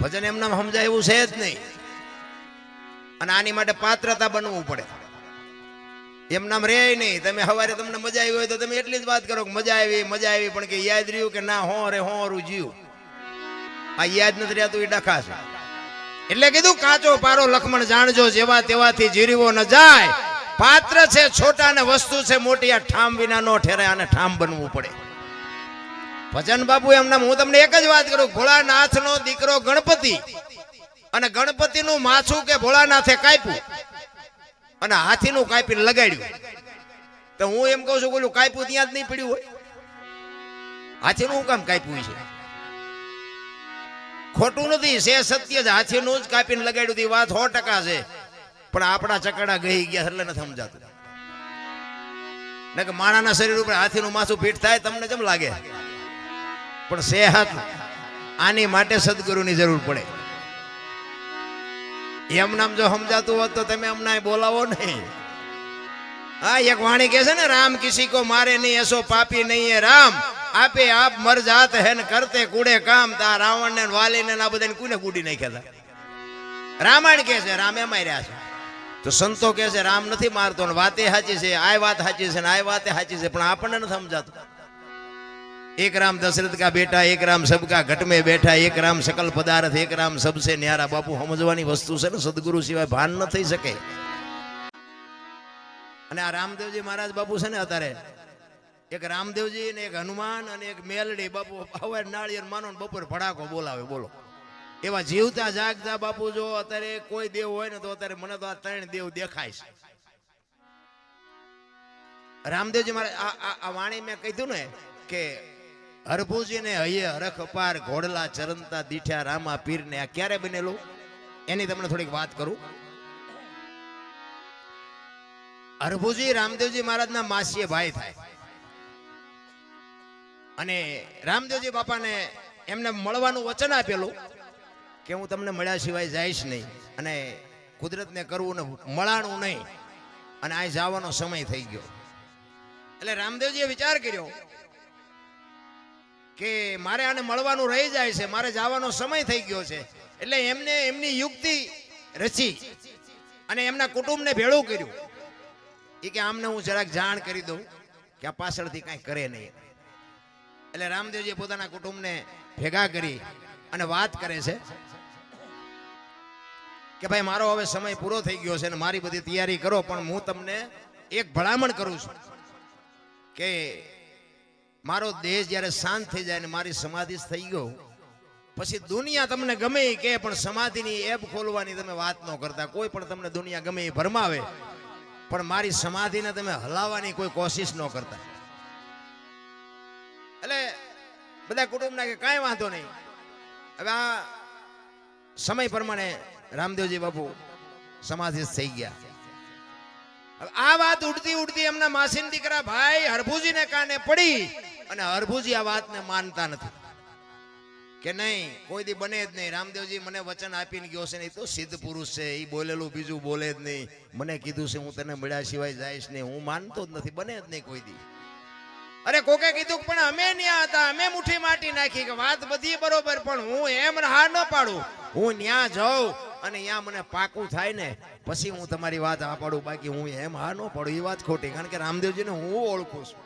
ભજન એમને સમજાય એવું છે જ નહીં. અને આની માટે પાત્રતા બનવું પડે. એમ નામ રે નહીં. તમે સવારે તમને મજા આવી હોય તો તમે એટલી જ વાત કરો કે મજા આવી મજા આવી, પણ કે યાદ રહ્યું કે ના, હો રે, હો રૂ જીવ. આ યાદ નથી રહેતું એ ડખા છે એટલે કીધું, કાચો પારો લખમણ જાણજો, જેવા તેવાથી જીરીવો ન જાય. પાત્ર છે, છોટા ને વસ્તુ છે, મોટી આ ઠામ વિના નો ઠેરાય અને ઠામ બનવું પડે. ભજન બાપુ, એમના હું તમને એક જ વાત કરું ભોળાનાથ નો દીકરો ગણપતિ. અને ગણપતિ નું માછું કે ભોળાનાથે કાપ્યું. અને હાથી નું કાપીને લગાડ્યું. તો હું એમ કહું છું બોલું કાપ્યું ત્યાં જ નહીં પડ્યું હોય. હાથીનું હું કામ કાપ્યું છે? ખોટું નથી, છે સત્ય જ. હાથીનું જ કાપીને લગાડ્યું હતી. વાત સો ટકા છે. પણ આપણા ચકડા ગઈ ગયા એટલે નથી સમજાતું. ને કે માણાના શરીર ઉપર હાથીનું માથું ફીટ થાય, તમને કેમ લાગે? પણ સેહત આની માટે સદગુરુની જરૂર પડે. એમ નામ જો સમજાતું હોત તો તમે અમને બોલાવો નહીં. હા, એક વાણી કહે છે ને, રામ કિસી કો મારે નહીં, એસો પાપી નહીં હે, રામ. આપે આપ મર જાત હે ને કરતે કુડે કામ, તા રાવણ ને વાલી ને આ બધાને કુને કુડી નાખ્યા હતા? રામાયણ કહે છે, રામે માર્યા છે. તો સંતો કહે છે, રામ નથી મારતો ને વાતે સાચી છે, આ વાત સાચી છે ને આ વાતે સાચી છે, પણ આપણને નથી સમજાતું. એક રામ દશરથ કા બેઠા, એક રામ સબકા ઘટ में બેઠા, એક રામ સકલ પદાર્થ, એક રામ સબસે ન્યારા. બાપુ, સમજવાની વસ્તુ છે ને, સદગુરુ સિવાય ભાન ન થઈ શકે. અને આ રામદેવજી મહારાજ બાપુ છે ને અત્યારે, એક રામદેવજી ને એક હનુમાન અને એક મેલડી. બાપુ, હવે નાળિયેર માનો બપોર ભડાકો બોલાવે, બોલો. એવા જીવતા જાગતા બાપુ, જો અત્યારે કોઈ દેવ હોય ને, તો અત્યારે મને તો આ ત્રણ દેવ દેખાય છે. રામદેવજી મારે આ વાણી મેં કીધું ને કે હરભુજી ને હૈયે હરખ અપાર ઘોડલા ચરંતા દીઠ્યા રામા પીરને આ ક્યારે બનેલું? એની તમને થોડીક વાત કરું. હરભુજી રામદેવજી મહારાજના માસીએ ભાઈ થાય. અને રામદેવજી બાપાને એમને મળવાનું વચન આપેલું કે હું તમને મળ્યા સિવાય જઈશ નહીં અને કુદરતને કરવું ને મળાણું નહીં. અને આ જવાનો સમય થઈ ગયો. એટલે રામદેવજીએ વિચાર કર્યો કે મારે આને મળવાનું રહી જાય છે, મારે જવાનો સમય થઈ ગયો છે. એટલે એમને એમની યુક્તિ રચી અને એમના કુટુંબને ભેળું કર્યું. એ કે આમને હું જરાક જાણ કરી દઉં કે આ પાછળથી કાંઈ કરે નહીં. એટલે રામદેવજી પોતાના કુટુંબને ભેગા કરી અને વાત કરે છે કે ભાઈ, મારો હવે સમય પૂરો થઈ ગયો છે અને મારી બધી તૈયારી કરો, પણ હું તમને એક ભલામણ કરું છું કે મારો દેશ જ્યારે શાંત થઈ જાય ને મારી સમાધિ થઈ ગયો, પછી દુનિયા તમને ગમે કે પણ સમાધિની એપ ખોલવાની તમે વાત ન કરતા. કોઈ પણ તમને દુનિયા ગમે એ ભરમાવે, પણ મારી સમાધિને તમે હલાવવાની કોઈ કોશિશ ન કરતા. એટલે બધા કુટુંબના કે કાંઈ વાંધો નહીં. હવે આ સમય પ્રમાણે રામદેવજી બાપુ સમાધિ થઈ ગયા. આ વાત ઉડતી ઉડતી એમના માસીન દીકરા ભાઈ હરભુજીને કાને પડી અને હરભુજી આ વાતને માનતા નથી. કે નહીં, કોઈ દી બને જ નહીં. રામદેવજી મને વચન આપીને ગયો છે નહીં તો સિદ્ધ પુરુષ છે. એ બોલેલું બીજું બોલે જ નહીં. મને કીધું છે, હું તને મળ્યા સિવાય જઈશ નહીં. હું માનતો જ નથી. બને જ નહીં કોઈ દી. અરે કોકે કીધું પણ અમે ન્યા હતા. અમે મુઠ્ઠી માટી નાખી. કે વાત બધી બરોબર, પણ હું એમ હા ન પાડું. હું ન્યા જાઉં. અને અહીંયા મને પાકું થાય ને, પછી હું તમારી વાત આ પાડું, બાકી હું એમ હા ન પાડું, એ વાત ખોટી, કારણ કે રામદેવજીને હું ઓળખું છું.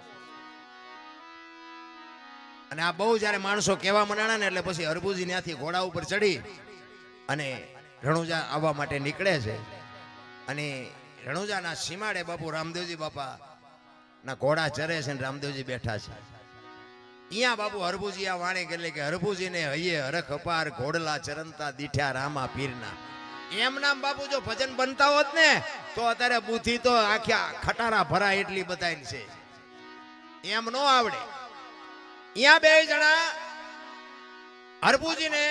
અને આ બહુ જ્યારે માણસો કહેવા મનાણા ને, એટલે પછી હરભુજી ત્યાંથી ઘોડા ઉપર ચડી અને રણુજા આવવા માટે નીકળે છે. અને રણુજાના સીમાડે બાપુ રામદેવજી બાપા ના ઘોડા ચરે છે ને રામદેવજી બેઠા છે. અહીંયા બાબુ હરભુજી આ વાણી એટલે કે હરભુજીને હૈયે હરખ અપાર ઘોડલા ચરંતા દીઠ્યા રામા પીરના. એમ નામ બાપુ જો ભજન બનતા હોત ને, તો અત્યારે બુદ્ધિ તો આખ્યા ખટારા ભરા એટલી બતાવી છે. એમ નો આવડે. અહીંયા બે જણા હરભુજીને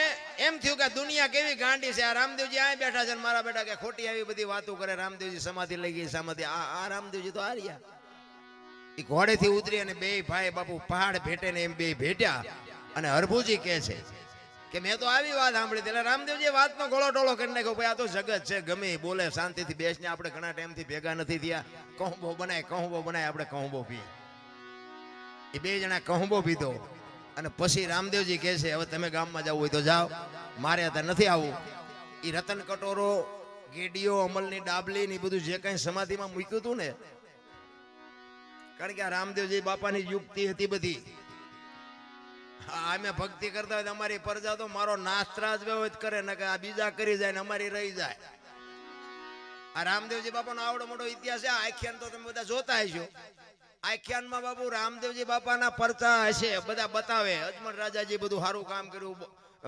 એમ થયું કે દુનિયા કેવી ગાંડી છે, આ રામદેવજી આ બેઠા છે મારા બેટા કે ખોટી આવી બધી વાતો કરે, રામદેવજી સમાધિ લઈ ગઈ, સમાધિ, આ રામદેવજી તો આ રહ્યા એ ઘોડેથી ઉતરી અને બે ભાઈ બાપુ પહાડ ભેટે ને એમ બે ભેટ્યા. અને હરભુજી કહે છે કે મેં તો આવી વાત સાંભળી. એટલે રામદેવજી વાતનો ગોળો ટોળો કરી નાખ્યો. ભાઈ, આ તો જગત છે, ગમે બોલે, શાંતિથી બેસને આપણે ઘણા ટાઈમથી ભેગા નથી થયા. કહુંબો બનાય કહુંબો બનાય, આપણે કહુંબો પીએ. એ બે જણા કહુંબો પીધો. અને પછી રામદેવજી કહે છે, હવે તમે ગામમાં જવું હોય તો જાઓ. મારે અત્યારે નથી આવવું. એ રતન કટોરો ગેડીઓ અમલની ડાબલી ને બધું જે કંઈ સમાધિમાં મૂક્યું હતું ને કારણ કે રામદેવજી બાપાની યુક્તિ હતી બધી. અમે ભક્તિ કરતા હોય અમારી પ્રજા તો મારો નાસ્ત્રાજ વ્યવહિત કરે, ને કે આ બીજા કરી જાય ને અમારી રહી જાય. આ રામદેવજી બાપાનો આવડો મોટો ઇતિહાસ છે આખ્યાન તો તમે બધા જોતા હશો. આખ્યાનમાં બાપુ રામદેવજી બાપાના પરચા હશે, બધા બતાવે. અજમલ રાજાજી બધું સારું કામ કર્યું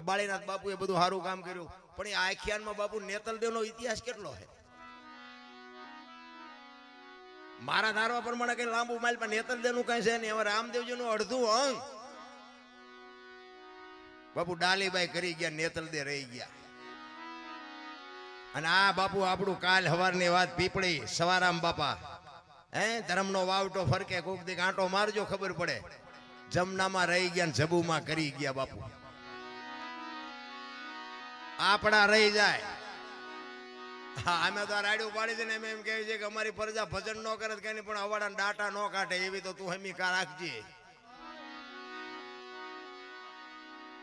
બાળીનાથ બાપુએ બધું સારું કામ કર્યું. પણ એ આખ્યાનમાં બાપુ નેતલદેવનો ઇતિહાસ કેટલો છે? મારા ધારવા પ્રમાણે કઈ લાંબુ માલ પણ નેતલદેવનું કઈ છે ને હવે રામદેવજીનું અડધું અંગ. બાપુ ડાલીબાઈ કરી ગયા નેતલદે રહી ગયા. અને આ બાપુ આપણું કાલ હવારની વાત પીપળી, સવારામ બાપા. હે, ધર્મનો વાવટો ફરકે, કોક દી આંટો મારજો, ખબર પડે. જમનામાં રહી ગયા ને જબુમાં કરી ગયા બાપુ. આપણા રહી જાય. અમે તો રાડ્યું પાડી છે ને એમ કહે છે કે અમારી પ્રજા ભજન ન કરે કઈ પણ અવાડા ડાટા ન કાઢે, એવી તો તું હમીકા રાખજે.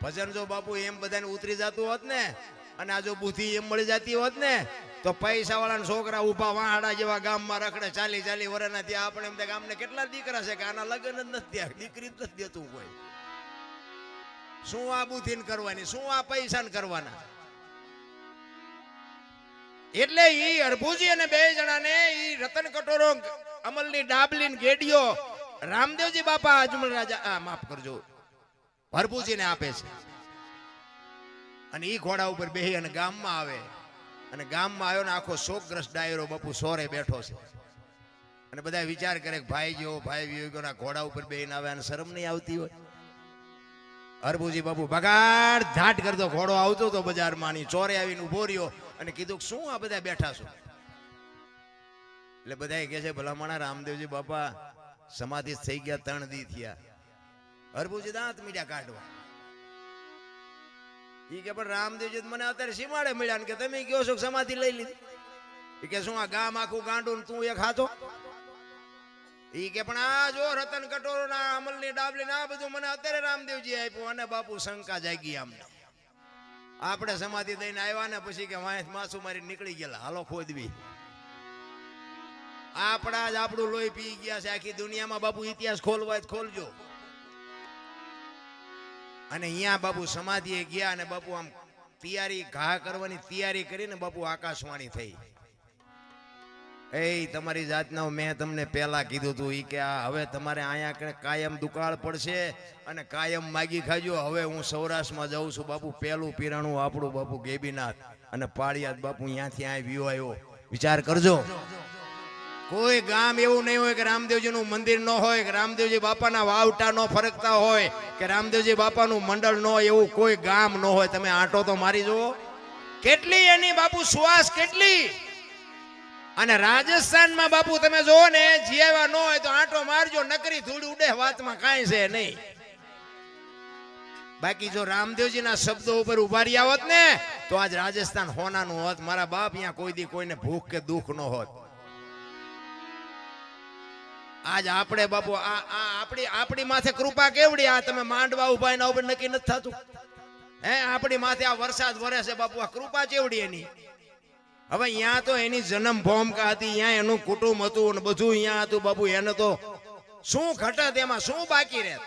ભજન જો બાપુ એમ બધાને ઉતરી જતું હોત ને, અને આ જો બુદ્ધિ એમ મળી જતી હોત ને, તો પૈસા વાળા છોકરા ઊભા વાહડા જેવા ગામમાં રખડે, ચાલી ચાલી વર્ષના ત્યાં આપણે એમ ગામને કેટલા દીકરા છે કે આના લગ્ન જ નથી દીકરી જ નથી દેતું કોઈ. શું આ બુદ્ધિ કરવાની, શું આ પૈસા કરવાના? એટલે ઈ અરભુજી અને બે જણાને ઈ રતન કટોરો અમલની ડાબલી ને ગેડીઓ રામદેવજી બાપા અજમલ રાજા આ, માફ કરજો. હરભુજીને આપે છે. અને ઈ ઘોડા ઉપર બેહી અને ગામમાં આવે. અને ગામમાં આવ્યો ને આખો શોકગ્રસ્ત ડાયરો બાપુ સોરે બેઠો છે. અને બધા વિચાર કરે કે ભાઈ જેવો ભાઈ વિયોગોના ઘોડા ઉપર બેહીને આવે અને શરમ નહીં આવતી હોય. હરભુજી બાપુ બગાડ ઝાટ કરતો, ઘોડો આવતો હતો બજારમાં ચોરે આવીને ઊભો રહ્યો. અને કીધું કે શું આ બધા બેઠા છો? એટલે બધા કહે છે, ભલામણા રામદેવજી બાપા સમાધિ થઈ ગયા, ત્રણ દી થયા. હરભુજી દાંત મીડિયા કાઢવા. ઈ કે, પણ રામદેવજી મને અત્યારે સીમાડે મળ્યા ને કે તમે કયો છો સમાધિ લઈ લીધી. એ કે, શું આ ગામ આખું ગાંડું તું એક હાથો? ઈ કે, પણ આ જો રતન કટોરો ના અમલની ડાબલી ના બધું મને અત્યારે રામદેવજી આપ્યું અને બાપુ શંકા જાગી અમને આપણે સમાધિ દઈને આવ્યા ને પછી કે વાંસ માસુ મારી નીકળી ગયેલા. હાલો ખોદવી. આપણા જ આપણું લોહી પી ગયા છે. આખી દુનિયામાં બાપુ ઇતિહાસ ખોલવા જ ખોલજો. અને અહીંયા બાપુ સમાધિએ ગયા અને બાપુ આમ તૈયારી ઘા કરવાની તૈયારી કરીને બાપુ આકાશવાણી થઈ. એ તમારી જાતના મેં તમને પહેલા કીધું હતું એ કે આ હવે તમારે અહીંયા કાયમ દુકાળ પડશે અને કાયમ માગી ખાજો. હવે હું સૌરાષ્ટ્રમાં જાઉં છું બાપુ, પહેલું પીરાણું આપણું બાપુ ગેબીનાથ અને પાળિયાદ બાપુ અહીંયાથી અહીં વ્યૂ આવ્યો. વિચાર કરજો. કોઈ ગામ એવું નહીં હોય કે રામદેવજીનું મંદિર ન હોય, કે રામદેવજી બાપાના વાવટા ન ફરકતા હોય, કે રામદેવજી બાપાનું મંડળ ન હોય, એવું કોઈ ગામ ન હોય. તમે આંટો તો મારી જુઓ. કેટલી એની બાપુ શ્વાસ કેટલી? અને રાજસ્થાનમાં બાપુ તમે જોવો ને જીવ્યા ન હોય તો આંટો મારજો, નકરી ધૂળ ઉડે, વાતમાં કાંઈ છે નહીં. બાકી જો રામદેવજીના શબ્દો ઉપર ઉભારી આવત ને, તો આજ રાજસ્થાન હોનાનું હોત, મારા બાપ અહીંયા કોઈ દી કોઈને ભૂખ કે દુઃખ ન હોત. આજ આપણે બાપુ, આ આ આપણી આપણી માથે કૃપા કેવડી, આ તમે માંડવા ઊભા એના ઉપર નક્કી નથી થતું. હે, આપણી માથે આ વરસાદ વરે છે બાપુ, આ કૃપા કેવડી એની? હવે અહીંયા તો એની જન્મ ભૂમિકા હતી અહીંયા એનું કુટુંબ હતું અને બધું અહીંયા હતું, બાપુ, એને તો શું ઘટત એમાં, શું બાકી રહે?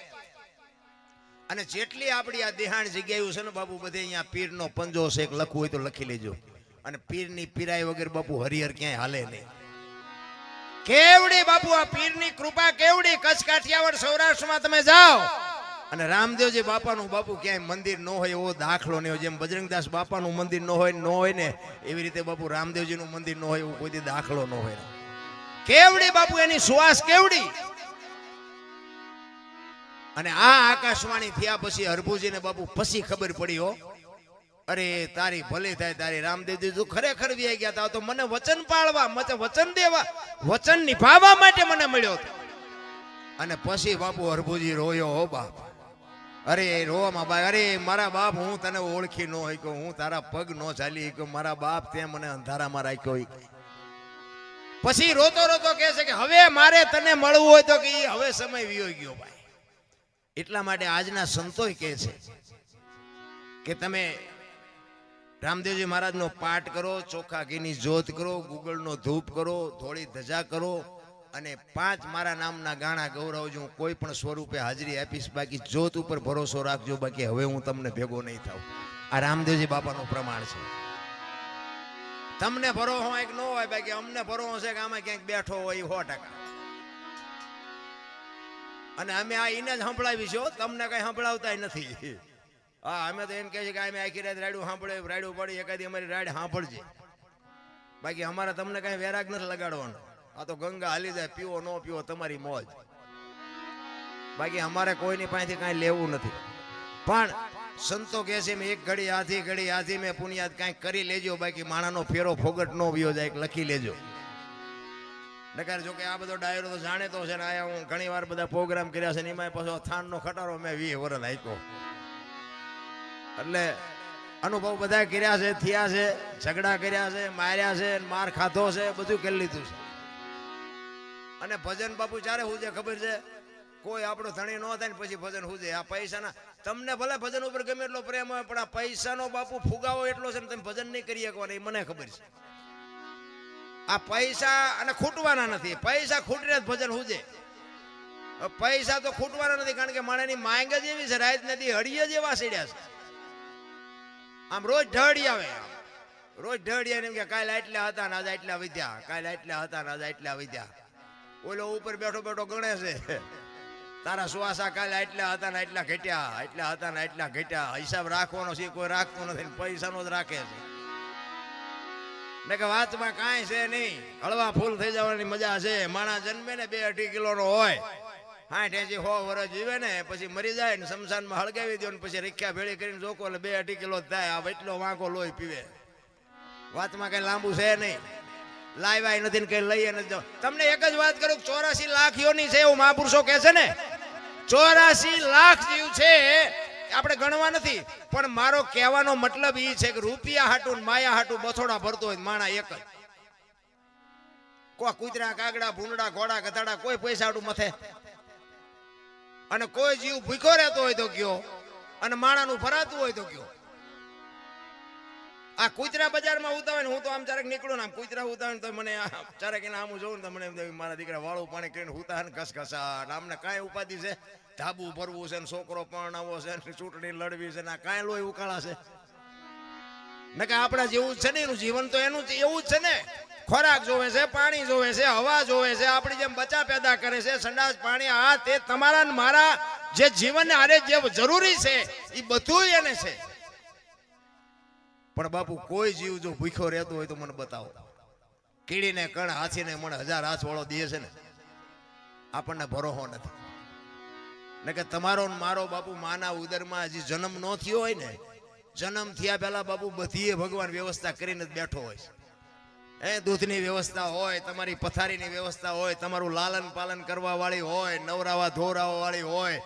અને જેટલી આપણી આ દેહાણ જગ્યાએ છે ને બાપુ, બધે અહીંયા પીરનો પંજો છે, એક લખવું હોય તો લખી લેજો. અને પીરની પીરાય વગર બાપુ હરિહર ક્યાંય હાલે નહીં. કેવડી બાપુ, આ પીરની કૃપા કેવડી? કચ્છ કાઠિયાવાડ સૌરાષ્ટ્રમાં તમે જાઓ. અને રામદેવજી બાપાનું બાપુ ક્યાંય મંદિર ન હોય એવો દાખલો નહીં હોય. જેમ બજરંગદાસ બાપાનું મંદિર ન હોય ન હોય ને એવી રીતે બાપુ રામદેવજીનું મંદિર ન હોય એવો કોઈ દાખલો ન હોય. કેવડી બાપુ એની શ્વાસ કેવડી? અને આ આકાશવાણી થયા પછી હરભુજીને બાપુ પછી ખબર પડી હો. અરે, તારી ભલે થાય, તારી રામદેવજી તું ખરેખર વ્યાઈ ગયા તા, તો મને વચન પાળવા, મને વચન દેવા, વચન નિભાવવા માટે મને મળ્યો અને પછી બાપુ હરભુજી રોયો, હો બાપ અરે રોવામાં બાપ અરે, મારા બાપ, હું તને ઓળખી ન કે હું તારા પગ ન ચાલી કે મારા બાપ તે મને અંધારામાં રાખ્યો હોય. પછી રોતો રોતો કહે છે કે, હવે મારે તને મળવું હોય તો કે એ હવે સમય વિયો ગયો ભાઈ એટલા માટે આજના સંતોય કહે છે કે તમે રામદેવજી મહારાજનો પાઠ કરો, ચોખા ઘીની જ્યોત કરો ગુગળનો ધૂપ કરો થોડી ધજા કરો અને પાંચ મારા નામના ગાણા ગૌરવજો, હું કોઈ પણ સ્વરૂપે હાજરી આપીશ. બાકી જોત ઉપર ભરોસો રાખજો. બાકી હવે હું તમને ભેગો નહીં થાઉં. આ રામદેવજી બાપાનું પ્રમાણ છે. તમને ભરોસો હોય કે ન હોય, બાકી અમને ભરો હશે કે આમાં ક્યાંક બેઠો હોય સો ટકા. અને અમે આ એને જ સંભળાવી છો તમને કઈ સંભળાવતા નથી. હા, અમે તો એમ કહે છે કે અમે આખી રાત રાડ્યું સાંભળે રાડ્યું પડી એકાદી અમારી રાડ સાંભળજે. બાકી અમારે તમને કઈ વેરાગ નથી લગાડવાનો. આ તો ગંગા હાલી જાય, પીવો ન પીવો તમારી મોજ. બાકી અમારે કોઈની પાસેથી કાંઈ લેવું નથી. પણ સંતો કહે છે એક ઘડી આથી ઘડી આથી મેં પુણ્યાત કાંઈક કરી લેજો, બાકી માણાનો ફેરો ફોગટ નો વ્યો જાય લખી લેજો. નકાર જો કે આ બધો ડાયરો તો જાણેતો છે ને, આયા હું ઘણી વાર બધા પ્રોગ્રામ કર્યા છે ને એમાં પાછો થાનનો ખટારો મેં વી વર્ષ આપ્યો. એટલે અનુભવ બધા કર્યા છે, થયા છે, ઝઘડા કર્યા છે, માર્યા છે માર ખાધો છે, બધું કરી લીધું છે. અને ભજન બાપુ ચારે હું ખબર છે, કોઈ આપણો ધણી ન થાય ને પછી ભજન હુજે. આ પૈસાના, તમને ભલે ભજન ઉપર ગમે એટલો પ્રેમ હોય, પણ આ પૈસાનો બાપુ ફુગાવો એટલો છે ને તમે ભજન નહીં કરી શકવાના, એ મને ખબર છે. આ પૈસા અને ખૂટવાના નથી. પૈસા ખૂટીને જ ભજન હુજે. પૈસા તો ખૂટવાના નથી, કારણ કે માણેની માંગ જ એવી છે રાત નથી હળીએ જ એવા સીડ્યા છે. આમ રોજ ઢળી આવે આમ. રોજ ઢળી આવે એમ કે કાલે આટલા હતા ને આજે આટલા વધ્યા, કાલે આટલા હતા ને આજે આટલા વધ્યા. ઓલો ઉપર બેઠો બેઠો ગણે છે. તારા સુવાસા કાલે આટલા હતા ને આટલા ઘટ્યા, આટલા હતા ને આટલા ઘટ્યા. હિસાબ રાખવાનો છે, કોઈ રાખતો નથી પૈસાનો જ રાખે છે. ને કે વાતમાં કાંઈ છે નહીં. હળવા ફૂલ થઈ જવાની મજા છે. માણા જન્મે ને બે અઢી કિલોનો હોય. હાઠ એસી હો વર્ષ જીવે ને, પછી મરી જાય ને શમશાનમાં હળગાવી દો ને પછી રીખ્યા ભેળી કરીને જોકો એટલે બે અઢી કિલો થાય. આ એટલો વાંકો લોહી પીવે. વાતમાં કઈ લાંબુ છે નહીં. લાવ્યા નથી ને કઈ લઈએ નથી. તમને એક જ વાત કરું, ચોરાસી લાખ યોની છે એવું મહાપુરુષો કહે છે ને? ચોરાસી લાખ જીવ છે, આપણે ગણવા નથી, પણ મારો કહેવાનો મતલબ એ છે કે રૂપિયા હાટું માયા હાટું બથોડા ભરતો હોય માણા એક જ. કોઈ કૂતરા, કાગડા ભૂંડા ઘોડા, ગધાડા, કોઈ પૈસા હાટું મથે. અને કોઈ જીવ ભૂખ્યો રહેતો હોય તો કયો અને માણાનું ભરાતું હોય તો કયો આ કુતરા બજારમાં ઉતાવે ને હું તો આમ ચારેક નીકળું ને આમ કુતરા ઉતાવે તો મને ચારેક એના આમ જોઉં તો મને મારા દીકરા વાળું પાણી કરીને ઉતા ને ઘસઘસા. ને આમને કાંઈ ઉપાધિ છે? ધાબુ ભરવું છે ને છોકરો પરણાવવો છે ને ચૂંટણી લડવી છે ને આ કાંઈ લોહી ઉકાળા છે? કે આપણા જેવું જ છે ને એનું જીવન તો એનું એવું જ છે ને. ખોરાક જોવે છે, પાણી જોવે છે, હવા જોવે છે, આપણી જેમ બચા પેદા કરે છે, સંડાસ પાણી, આ તે તમારા મારા જે જીવન આરે જે જરૂરી છે એ બધું એને છે. પણ બાપુ, કોઈ જીવ જો ભૂખ્યો રહેતો હોય તો મને બતાવો. કીડીને કણ, હાથીને મને હજાર હાથ વાળો દે છે ને, આપણને ભરોહો નથી. ને કે તમારો મારો બાપુ માના ઉદરમાં હજી જન્મ ન થયો હોય ને, જન્મ થયા પહેલા બાપુ બધીએ ભગવાન વ્યવસ્થા કરીને જ બેઠો હોય છે. એ દૂધની વ્યવસ્થા હોય, તમારી પથારીની વ્યવસ્થા હોય, તમારું લાલન પાલન કરવા વાળી હોય, નવરાવા ધોરાવા વાળી હોય,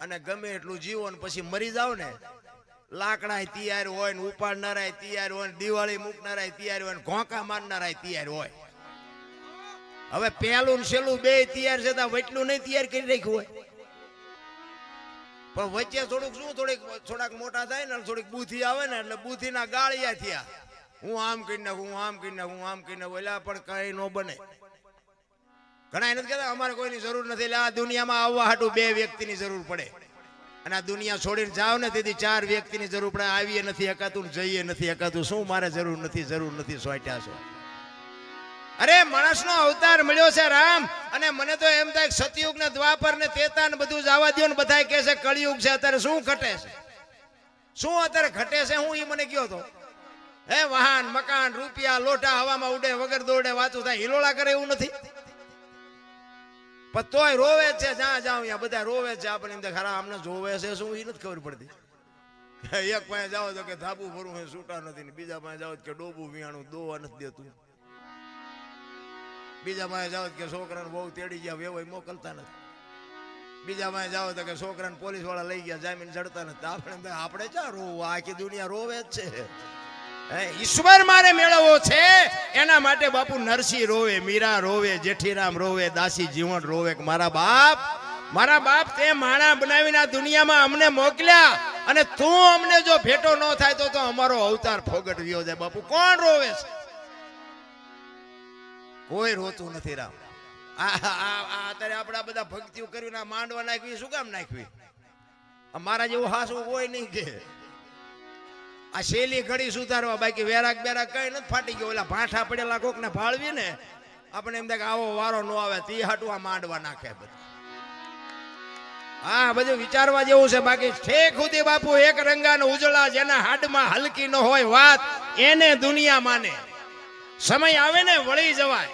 અને ગમે એટલું જીવો ને પછી મરી જાવ ને લાકડા તૈયાર હોય ને ઉપાડનારાય તૈયાર હોય ને દિવાળી મૂકનારાય તૈયાર હોય ઘોંકા મારનારાય તૈયાર હોય. હવે પહેલું ને છેલ્લું બે તૈયાર છે તો વટલું નહીં તૈયાર કરી રાખ્યું હોય. પણ વચ્ચે થોડુંક શું, થોડીક, થોડાક મોટા થાય ને થોડીક બુથી આવે ને એટલે બુથીના ગાળિયા થયા. હું આમ કરી નાખું, હું આમ કરી નાખું, હું આમ કરી નાખું, એટલે પણ કઈ ન બને. ઘણા એને કહેતા અમારે કોઈની જરૂર નથી, એટલે આ દુનિયામાં આવવા હાટું બે વ્યક્તિની જરૂર પડે. અને આ દુનિયા છોડીને જાવ ને, તેથી ચાર વ્યક્તિની જરૂર પડે, આવીએ નથી એકાતું જઈએ નથી એકાતું શું મારે જરૂર નથી જરૂર નથી, સોટ્યા છો? અરે, માણસનો અવતાર મળ્યો છે રામ, અને મને તો એમ થાય સતયુગ ને દ્વાપર ને તેતા ને બધું જવા દો ને બધા કહે છે, કળિયુગ છે, અત્યારે શું ઘટે છે? શું અત્યારે ઘટે છે? હું એ મને કયો તો? હે, વાહન, મકાન, રૂપિયા, લોટા હવામાં ઉડે, વગર દોડે, વાતું થાય, હિલોળા કરે એવું નથી? પણ તોય રોવે છે, જ્યાં જાવ ત્યાં બધા રોવે છે, આપણે એમ ખરા અમને જોવે છે શું? એ નથી ખબર પડતી. એક પાસે જાઓ તો કે ધાબુ ભરવું છે છૂટા નથી બીજા પાસે જાઓ કે ડોબું વિયાણું દોવા નથી દેતું. બીજા પાસે જાઓ કે છોકરાને બહુ તેડી ગયા, વેવાય મોકલતા નથી. બીજા પાસે જાઓ તો કે છોકરાને પોલીસવાળા લઈ ગયા, જામીન જડતા નથી. આપણે આપણે ક્યાં રોવું? આખી દુનિયા રોવે જ છે. ઈશ્વર મારે મેળવવો છે? એના માટે બાપુ નરસિંહ રોવે, મીરા રોવે, જેઠીરામ રોવે, દાસી જીવન રોવે. મારા બાપ મારા બાપ તે માણા બનાવીને દુનિયામાં અમને મોકલ્યા અને તું અમને જો ભેટો ન થાય તો તો અમારો અવતાર ફોગટ જાય. બાપુ, કોણ રોવે છે? કોઈ રોતું નથી રામ. અત્યારે આપણા બધા ભક્તિઓ કર્યું ના માંડવા નાખવી શું કામ નાખવી? મારા જેવું હાસું હોય નહીં કે. આ શેલી ઘડી સુધારવા. બાકી વેરાક બેરાક કઈ નથી ફાટી ગયો. ઓલા ભાઠા પડેલા કોક ને ભાળવી ને આપણે એમ થાય આવો વારો ન આવે, તી હાટું માંડવા નાખે બધું. હા, બધું વિચારવા જેવું છે. બાકી ઠેક સુધી બાપુ, એક રંગાનો ઉજળા જેના હાડમાં હલકી ન હોય વાત, એને દુનિયા માને. સમય આવે ને, વળી જવાય.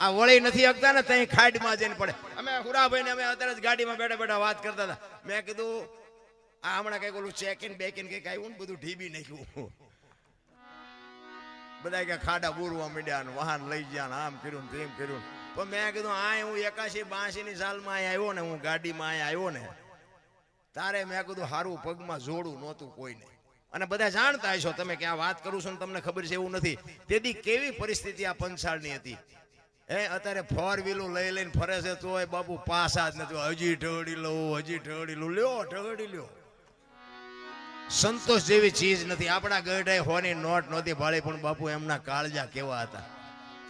આ વળી નથી હકતા ને, ત્યાં ખાડમાં જઈને પડે. અમે હુરાભાઈ ને અમે અત્યારે જ ગાડીમાં બેઠા બેઠા વાત કરતા હતા. મેં કીધું આ હમણાં કંઈક ઓલું ચેકિન બેકિન કંઈક આવ્યું ને બધું ઢીબી નાખ્યું. બધા કે ખાડા બોરવા મીડ્યા ને વાહન લઈ ગયા ને આમ કર્યું તેમ કર્યું પણ મેં કીધું આ હું એકાશી બાસી ની સાલમાં અહીંયા આવ્યો ને, હું ગાડીમાં અહીંયા આવ્યો ને. તારે મેં કીધું, હારું, પગમાં જોડું નહોતું કોઈને. અને બધા જાણતા હશો, તમે કે આ વાત કરું છું ને તમને ખબર છે એવું નથી. તેથી કેવી પરિસ્થિતિ આ પંચાળની હતી? હે, અત્યારે ફોર વ્હીલો લઈ લઈને ફરે છે તોય બાપુ પાસા જ નથી. હજી ઢળી લઉં, હજી ઢળી લઉં. લ્યો, ઢળી લ્યો. સંતોષ જેવી ચીજ નથી. આપણા ગઢાઈ હોની નોટ નહોતી ભાળી, પણ બાપુ એમના કાળજા કેવા હતા.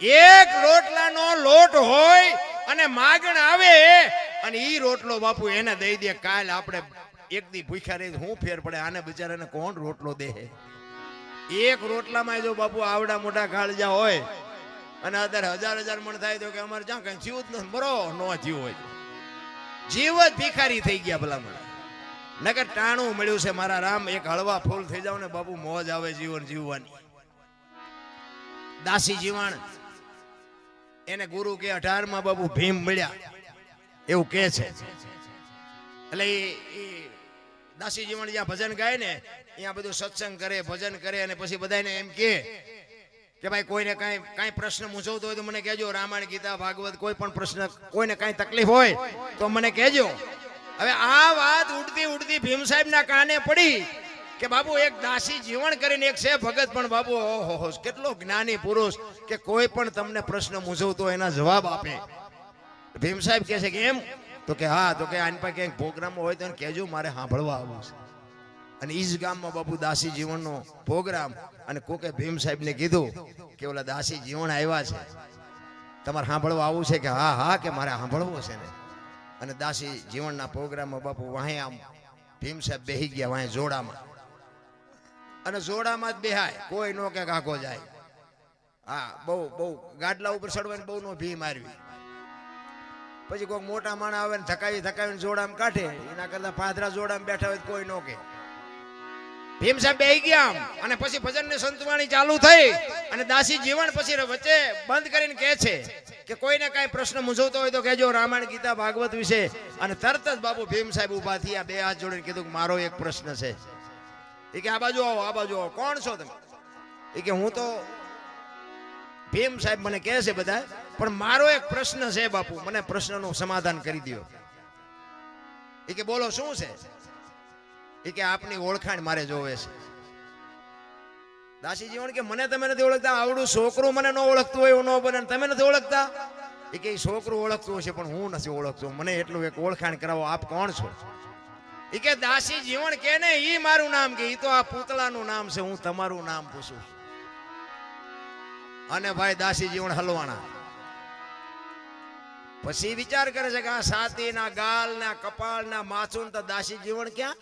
એક રોટલાનો લોટ હોય અને માગણ આવે અને ઈ રોટલો બાપુ એને દઈ દે. કાલ આપણે એક દી ભૂખ્યા રહી હું ફેર પડે, આને બિચારાને કોણ રોટલો દે? એક રોટલામાં જો બાપુ આવડા મોટા કાળજા હોય અને અત્યારે હજાર હજાર મણ થાય તો કે અમારે જ્યાં કઈ જીવ જ નથી. બરો, નો જીવ હોય. જીવ જ ભિખારી થઈ ગયા ભલામણ. નકર ટાણું મળ્યું છે મારા રામ, એક હળવા ફૂલ થઈ જાવ ને બાપુ, મોજ આવે જીવન જીવવાની. દાસી જીવણ, એને ગુરુ કે અઢારમાં બાપુ ભીમ મળ્યા. એવું કે છે. એટલે દાસી જીવણ જ્યાં ભજન ગાય ને, ત્યાં બધું સત્સંગ કરે, ભજન કરે અને પછી બધાને એમ કે કે ભાઈ કોઈને કાંઈ કાંઈ પ્રશ્ન મૂંઝવતો હોય તો મને કહેજો, રામાયણ, ગીતા, ભાગવત કોઈ પણ પ્રશ્ન, કોઈને કાંઈ તકલીફ હોય તો મને કહેજો. હવે આ વાત ઉડતી ઉડતી ભીમ સાહેબના કાને પડી કે બાબુ એક દાસી જીવન કરીને એક છે ભગત, પણ બાબુ ઓહો કેટલો જ્ઞાની પુરુષ કે કોઈ પણ તમને પ્રશ્ન મૂંઝવતો એના જવાબ આપે. ભીમ સાહેબ કહે છે કે એમ? તો કે હા, તો કે આની પાસે ક્યાંક પ્રોગ્રામ હોય તો કહેજો, મારે સાંભળવા આવવું છે. અને ઈ જ ગામમાં બાપુ દાસી જીવનનો પ્રોગ્રામ અને કોકે ભીમ સાહેબને કીધું કે ઓલા દાસી જીવન આવ્યા છે. તમારે સાંભળવા આવવું છે કે હા હા, કે મારે સાંભળવું છે ને? અને દાસી જીવનના પ્રોગ્રામમાં બાપુ વાહે આમ ભીમ સાહેબ બેહી ગયા વાહે જોડામાં. અને જોડામાં જ બેહાય, કોઈ નો કે કાકો જાય. હા, બહુ બહુ, ગાડલા ઉપર ચડવાની બહુ નો ભી મારવી પછી કોઈ મોટા માણા આવે ને ધકાવી થકાવીને જોડામાં કાઢે, એના કરતા પાદરા જોડામાં બેઠા હોય કોઈ નો કે. ભીમ સાહેબ બેહી ગયા આમ, અને પછી ભજન ને સંતવાણી ચાલુ થઈ, અને દાસી જીવન પછી વચ્ચે બંધ કરીને કે છે કે કોઈને કાંઈ પ્રશ્ન મૂંઝવતો હોય તો કહેજો રામાયણ, ગીતા, ભાગવત વિશે. અને તરત જ બાબુ ભીમ સાહેબ ઊભા થયા, બે હાથ જોડીને કીધું મારો એક પ્રશ્ન છે. એ કે, આ બાજુ આવો, આ બાજુ આવો, કોણ છો તમે? એ કે, હું તો ભીમ સાહેબ મને કહે છે બધા, પણ મારો એક પ્રશ્ન છે બાપુ, મને પ્રશ્નનું સમાધાન કરી દો એ કે, બોલો, શું છે? એ કે, આપની ઓળખાણ મારે જોવે છે. દાસી જીવન કે મને તમે નથી ઓળખતા? આવડું છોકરું મને ન ઓળખતું હોય એવું ન બને તમે નથી ઓળખતા? એ કે છોકરું ઓળખતું હશે પણ હું નથી ઓળખતો. મને એટલું એક ઓળખાણ કરાવો, આપ કોણ છો? એ કે દાસી જીવન કે ને ઈ મારું નામ કે, ઈ તો આ પૂતળાનું નામ છે, હું તમારું નામ પૂછું અને ભાઈ દાસી જીવન હલવાણા પછી વિચાર કરે છે કે આ સાતી ના ગાલ ના કપાળ ના માથું તો દાસી જીવન ક્યાં?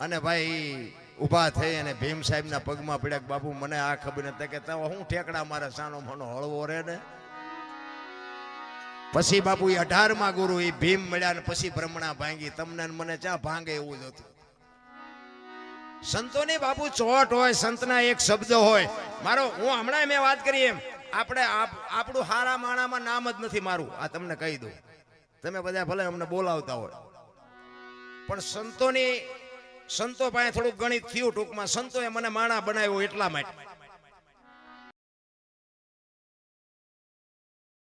અને ભાઈ ઊભા થઈ અને ભીમ સાહેબના પગમાં પડ્યા બાપુ, મને આ ખબર નથી. કે હું ઠેકડા મારા સાનો મનો હળવો રે ને. પછી બાપુ અઢારમાં ગુરુ એ ભીમ મળ્યા ને પછી ભ્રમણા ભાંગી. તમને મને ચા ભાંગે એવું જ હતું. સંતોની બાપુ ચોટ હોય, સંતના એક શબ્દ હોય. મારો, હું હમણાં મેં વાત કરી એમ. આપણે આપણું હારા માણામાં નામ જ નથી મારું આ તમને કહી દઉં. તમે બધા ભલે અમને બોલાવતા હોય. પણ સંતોની સંતો પાસે થોડુંક ગણિત થયું ટૂંકમાં સંતોએ મને માણા બનાવ્યો એટલા માટે.